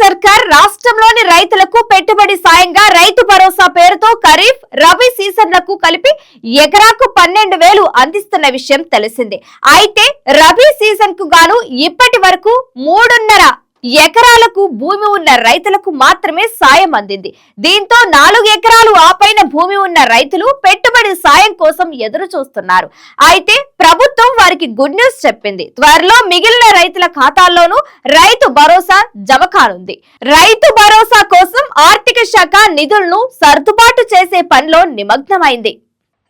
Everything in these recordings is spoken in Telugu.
సర్కార్ రాష్ట్రంలోని రైతులకు పెట్టుబడి సాయంగా రైతు భరోసా పేరుతో ఖరీఫ్ రబీ సీజన్లకు కలిపి ఎకరాకు పన్నెండు వేలు అందిస్తున్న విషయం తెలిసిందే. అయితే రబీ సీజన్కు గాను ఇప్పటి వరకు మూడున్నర ఎకరాలకు భూమి ఉన్న రైతులకు మాత్రమే సాయం అందింది. దీంతో నాలుగు ఎకరాలు ఆపైన భూమి ఉన్న రైతులు పెట్టుబడి సాయం కోసం ఎదురు చూస్తున్నారు. అయితే ప్రభుత్వం వారికి గుడ్ న్యూస్ చెప్పింది. త్వరలో మిగిలిన రైతుల ఖాతాల్లోనూ రైతు భరోసా జమ కానుంది. రైతు భరోసా కోసం ఆర్థిక శాఖ నిధులను సర్దుబాటు చేసే పనిలో నిమగ్నమైంది.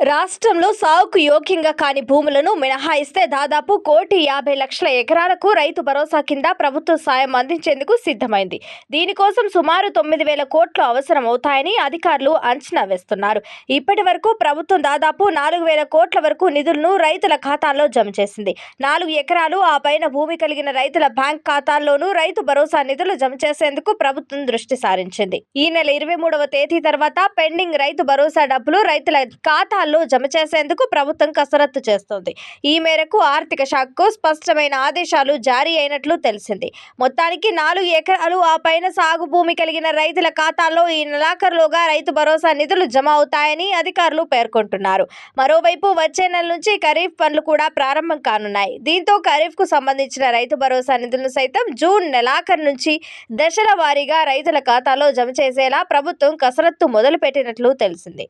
రాష్ట్రంలో సాగుకు యోగ్యంగా కాని భూములను మినహాయిస్తే దాదాపు కోటి యాభై లక్షల ఎకరాలకు రైతు భరోసా కింద ప్రభుత్వ సాయం అందించేందుకు సిద్ధమైంది. దీనికోసం సుమారు తొమ్మిది వేల కోట్లు అవసరం అవుతాయని అధికారులు అంచనా వేస్తున్నారు. ఇప్పటి వరకు ప్రభుత్వం దాదాపు నాలుగు వేల కోట్ల వరకు నిధులను రైతుల ఖాతాల్లో జమ చేసింది. నాలుగు ఎకరాలు ఆ పైన భూమి కలిగిన రైతుల బ్యాంక్ ఖాతాల్లోనూ రైతు భరోసా నిధులు జమ చేసేందుకు ప్రభుత్వం దృష్టి సారించింది. ఈ నెల ఇరవై మూడవ తేదీ తర్వాత పెండింగ్ రైతు భరోసా డబ్బులు రైతుల ఖాతాల్లో జమ చేసేందుకు ప్రభుత్వం కసరత్తు చేస్తోంది. ఈ మేరకు ఆర్థిక శాఖకు స్పష్టమైన ఆదేశాలు జారీ అయినట్లు తెలిసింది. మొత్తానికి నాలుగు ఎకరాలు ఆ పైన సాగు భూమి కలిగిన రైతుల ఖాతాల్లో ఈ నెలాఖరులోగా రైతు భరోసా నిధులు జమ అవుతాయని అధికారులు పేర్కొంటున్నారు. మరోవైపు వచ్చే నెల నుంచి ఖరీఫ్ పనులు కూడా ప్రారంభం కానున్నాయి. దీంతో ఖరీఫ్కు సంబంధించిన రైతు భరోసా నిధులను సైతం జూన్ నెలాఖరు నుంచి దశల వారీగా రైతుల ఖాతాలో జమ చేసేలా ప్రభుత్వం కసరత్తు మొదలుపెట్టినట్లు తెలిసింది.